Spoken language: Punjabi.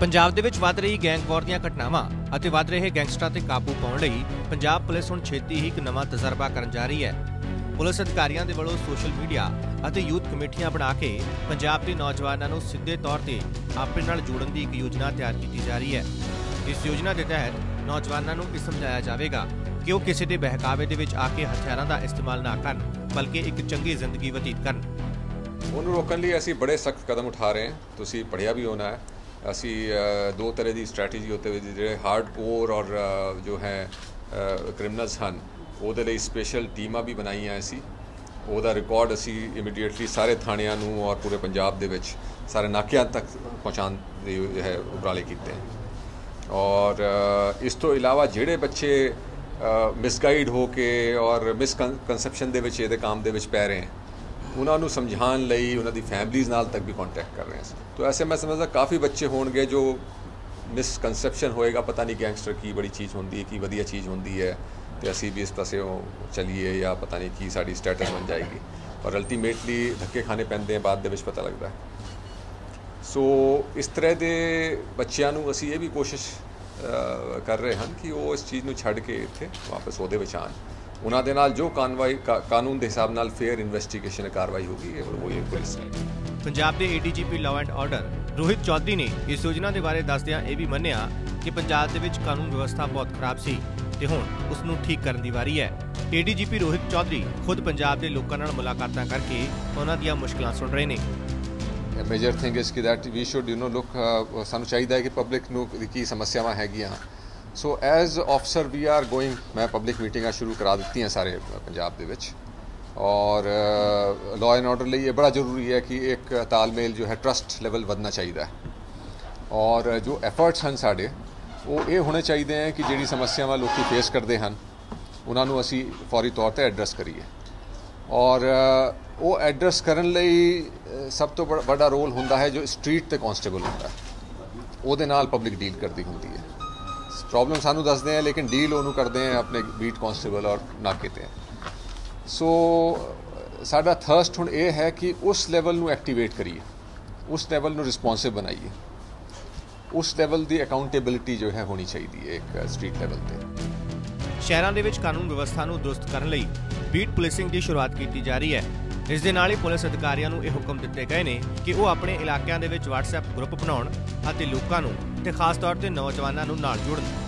ਪੰਜਾਬ ਦੇ ਵਿੱਚ ਵੱਧ ਰਹੀ ਗੈਂਗਵਾਰ ਦੀਆਂ ਘਟਨਾਵਾਂ ਅਤੇ ਵੱਧ ਰਹੇ ਗੈਂਗਸਟਰਾਂ ਤੇ ਕਾਬੂ ਪਾਉਣ ਲਈ ਪੰਜਾਬ ਪੁਲਿਸ ਹੁਣ ਛੇਤੀ ਹੀ ਇੱਕ ਨਵਾਂ ਤਜਰਬਾ ਕਰਨ ਜਾ ਰਹੀ ਹੈ। ਪੁਲਿਸ ਅਧਿਕਾਰੀਆਂ ਦੇ ਵੱਲੋਂ ਸੋਸ਼ਲ ਮੀਡੀਆ ਅਤੇ ਯੂਥ ਕਮੇਟੀਆਂ ਬਣਾ ਕੇ ਪੰਜਾਬ ਦੇ ਨੌਜਵਾਨਾਂ ਨੂੰ ਸਿੱਧੇ ਤੌਰ ਤੇ ਆਪਣੇ ਨਾਲ ਜੋੜਨ ਦੀ ਇੱਕ ਯੋਜਨਾ ਤਿਆਰ ਕੀਤੀ ਜਾ ਰਹੀ ਹੈ। ਇਸ ਯੋਜਨਾ ਦੇ ਤਹਿਤ ਨੌਜਵਾਨਾਂ ਨੂੰ ਇਹ ਸਮਝਾਇਆ ਜਾਵੇਗਾ ਕਿ ਉਹ ਕਿਸੇ ਦੇ ਬਹਿਕਾਵੇ ਦੇ ਵਿੱਚ ਆ ਕੇ ਹਥਿਆਰਾਂ ਦਾ ਇਸਤੇਮਾਲ ਨਾ ਕਰਨ, ਬਲਕਿ ਇੱਕ ਚੰਗੀ ਜ਼ਿੰਦਗੀ ਬਤੀਤ ਕਰਨ। ਉਹਨੂੰ ਰੋਕਣ ਲਈ ਅਸੀਂ ਬੜੇ ਸਖਤ ਕਦਮ ਉਠਾ ਰਹੇ ਹਾਂ। ਤੁਸੀਂ ਪੜਿਆ ਵੀ ਹੋਣਾ ਹੈ। ਅਸੀਂ ਦੋ ਤਰ੍ਹਾਂ ਦੀ ਸਟ੍ਰੈਟਜੀ ਉੱਤੇ ਵੀ ਜਿਹੜੇ ਹਾਰਡ ਕੋਰ ਔਰ ਜੋ ਹੈ ਕ੍ਰਿਮੀਨਲਸ ਹਨ, ਉਹਦੇ ਲਈ ਸਪੈਸ਼ਲ ਟੀਮਾਂ ਵੀ ਬਣਾਈਆਂ ਅਸੀਂ ਉਹਦਾ ਰਿਕਾਰਡ ਅਸੀਂ ਇਮੀਡੀਏਟਲੀ ਸਾਰੇ ਥਾਣਿਆਂ ਨੂੰ ਔਰ ਪੂਰੇ ਪੰਜਾਬ ਦੇ ਵਿੱਚ ਸਾਰੇ ਨਾਕਿਆਂ ਤੱਕ ਪਹੁੰਚਾਉਣ ਦੇ, ਹੈ, ਉਪਰਾਲੇ ਕੀਤੇ ਔਰ ਇਸ ਤੋਂ ਇਲਾਵਾ ਜਿਹੜੇ ਬੱਚੇ ਮਿਸਗਾਈਡ ਹੋ ਕੇ ਔਰ ਮਿਸਕਨਸੈਪਸ਼ਨ ਦੇ ਵਿੱਚ, ਇਹਦੇ ਕੰਮ ਦੇ ਵਿੱਚ ਪੈ ਰਹੇ ਹਨ ਉਹਨਾਂ ਨੂੰ ਸਮਝਾਉਣ ਲਈ ਉਹਨਾਂ ਦੀ ਫੈਮਲੀਜ਼ ਨਾਲ ਤੱਕ ਵੀ ਕੰਟੈਕਟ ਕਰ ਰਹੇ ਹਾਂ ਤਾਂ ਐਸੇ ਮੈਂ ਸਮਝਦਾ ਕਾਫੀ ਬੱਚੇ ਹੋਣਗੇ ਜੋ ਮਿਸਕਨਸੈਪਸ਼ਨ ਹੋਏਗਾ, ਪਤਾ ਨਹੀਂ ਗੈਂਗਸਟਰ ਕੀ ਬੜੀ ਚੀਜ਼ ਹੁੰਦੀ ਹੈ ਕੀ ਵਧੀਆ ਚੀਜ਼ ਹੁੰਦੀ ਹੈ, ਤੇ ਅਸੀਂ ਵੀ ਇਸ ਪਾਸੇ ਉਹ ਚੱਲੀਏ ਜਾਂ ਪਤਾ ਨਹੀਂ ਕੀ ਸਾਡੀ ਸਟੇਟਸ ਬਣ ਜਾਏਗੀ। ਪਰ ਅਲਟੀਮੇਟਲੀ ਧੱਕੇ ਖਾਣੇ ਪੈਂਦੇ ਆ, ਬਾਅਦ ਦੇ ਵਿੱਚ ਪਤਾ ਲੱਗਦਾ। ਹੈ ਸੋ ਇਸ ਤਰ੍ਹਾਂ ਦੇ ਬੱਚਿਆਂ ਨੂੰ ਅਸੀਂ ਇਹ ਵੀ ਕੋਸ਼ਿਸ਼ ਕਰ ਰਹੇ ਹਨ ਕਿ ਉਹ ਇਸ ਚੀਜ਼ ਨੂੰ ਛੱਡ ਕੇ ਇੱਥੇ ਵਾਪਸ ਉਹਦੇ ਵਿੱਚ ਆਣ ਉਹਨਾਂ ਦੇ ਨਾਲ ਜੋ ਕਾਨੂੰਵਾਈ ਕਾ- ਕਾਨੂੰਨ ਦੇ ਹਿਸਾਬ ਨਾਲ ਫੇਅਰ ਇਨਵੈਸਟੀਗੇਸ਼ਨ ਕਾਰਵਾਈ ਹੋਗੀ ਉਹ ਇਹ ਪੁਲਿਸ ਨੇ ਪੰਜਾਬ ਦੇ ADGP law and order Rohit Chaudhary ਨੇ ਇਸ ਯੋਜਨਾ ਦੇ ਬਾਰੇ ਦੱਸਦਿਆਂ ਇਹ ਵੀ ਮੰਨਿਆ ਕਿ ਪੰਜਾਬ ਦੇ ਵਿੱਚ ਕਾਨੂੰਨ ਵਿਵਸਥਾ ਬਹੁਤ ਖਰਾਬ ਸੀ ਤੇ ਹੁਣ ਉਸ ਨੂੰ ਠੀਕ ਕਰਨ ਦੀ ਵਾਰੀ ਹੈ। ਏਡੀਜੀਪੀ ਰੋਹਿਤ ਚੌਧਰੀ ਖੁਦ ਪੰਜਾਬ ਦੇ ਲੋਕਾਂ ਨਾਲ ਮੁਲਾਕਾਤਾਂ ਕਰਕੇ ਉਹਨਾਂ ਦੀਆਂ ਮੁਸ਼ਕਲਾਂ ਸੁਣ ਰਹੇ ਨੇ। ਮੇਜਰ ਥਿੰਗ ਇਸ ਕਿ that we should you know look ਸਾਨੂੰ ਚਾਹੀਦਾ ਹੈ ਕਿ ਪਬਲਿਕ ਨੂੰ ਕੀ ਸਮੱਸਿਆਵਾਂ ਹੈਗੀਆਂ। So as officer we are going ਮੈਂ ਪਬਲਿਕ ਮੀਟਿੰਗਾਂ ਸ਼ੁਰੂ ਕਰਾ ਦਿੱਤੀਆਂ ਸਾਰੇ ਪੰਜਾਬ ਦੇ ਵਿੱਚ। ਔਰ ਲਾਅ ਐਂਡ ਆਰਡਰ ਲਈ ਇਹ ਬੜਾ ਜ਼ਰੂਰੀ ਹੈ ਕਿ ਇੱਕ ਤਾਲਮੇਲ ਜੋ ਹੈ ਟਰਸਟ ਲੈਵਲ ਵਧਣਾ ਚਾਹੀਦਾ ਹੈ। ਔਰ, ਜੋ ਐਫਰਟਸ ਹਨ ਸਾਡੇ, ਉਹ ਇਹ ਹੋਣੇ ਚਾਹੀਦੇ ਹੈ ਕਿ ਜਿਹੜੀ ਸਮੱਸਿਆਵਾਂ ਲੋਕੀ ਫੇਸ ਕਰਦੇ ਹਨ, ਉਹਨਾਂ ਨੂੰ ਅਸੀਂ ਫੌਰੀ ਤੌਰ ਤੇ ਐਡਰੈਸ ਕਰੀਏ। ਔਰ ਉਹ ਐਡਰੈਸ ਕਰਨ ਲਈ ਸਭ ਤੋਂ ਵੱਡਾ ਰੋਲ ਹੁੰਦਾ ਹੈ ਜੋ ਸਟਰੀਟ ਤੇ ਕਨਸਟੇਬਲ ਹੁੰਦਾ ਉਹਦੇ ਨਾਲ ਪਬਲਿਕ ਡੀਲ ਕਰਦੀ ਹੁੰਦੀ ਹੈ। ਪ੍ਰੋਬਲਮ ਸਾਨੂੰ ਦੱਸਦੇ ਆ, ਲੇਕਿਨ ਡੀਲ ਉਹਨੂੰ ਕਰਦੇ ਆ ਆਪਣੇ ਬੀਟ ਕਨਸਟੇਬਲ ਔਰ ਨਾਕੇ ਤੇ। ਸੋ ਸਾਡਾ ਥਰਸਟ ਹੁਣ ਇਹ ਹੈ ਕਿ ਉਸ ਲੈਵਲ ਨੂੰ ਐਕਟੀਵੇਟ ਕਰੀਏ, ਉਸ ਲੈਵਲ ਨੂੰ ਰਿਸਪੌਂਸਿਵ ਬਣਾਈਏ। ਉਸ ਲੈਵਲ ਦੀ ਅਕਾਊਂਟੇਬਿਲਿਟੀ ਜੋ ਹੈ ਹੋਣੀ ਚਾਹੀਦੀ ਹੈ ਇੱਕ ਸਟਰੀਟ ਲੈਵਲ ਤੇ। ਸ਼ਹਿਰਾਂ ਦੇ ਵਿੱਚ ਕਾਨੂੰਨ ਵਿਵਸਥਾ ਨੂੰ ਦੁਰਸਤ ਕਰਨ ਲਈ ਬੀਟ ਪੁਲਿਸਿੰਗ ਦੀ ਸ਼ੁਰੂਆਤ ਕੀਤੀ ਜਾ ਰਹੀ ਹੈ। ਇਸ ਦੇ ਨਾਲ ਹੀ ਪੁਲਿਸ ਅਧਿਕਾਰੀਆਂ ਨੂੰ ਇਹ ਹੁਕਮ ਦਿੱਤੇ ਗਏ ਨੇ ਕਿ ਉਹ ਆਪਣੇ ਇਲਾਕਿਆਂ ਦੇ ਵਿੱਚ WhatsApp ਗਰੁੱਪ ਬਣਾਉਣ ਅਤੇ ਲੋਕਾਂ ਨੂੰ ਤੇ ਖਾਸ ਤੌਰ ਤੇ ਨੌਜਵਾਨਾਂ ਨੂੰ ਨਾਲ ਜੋੜਨ।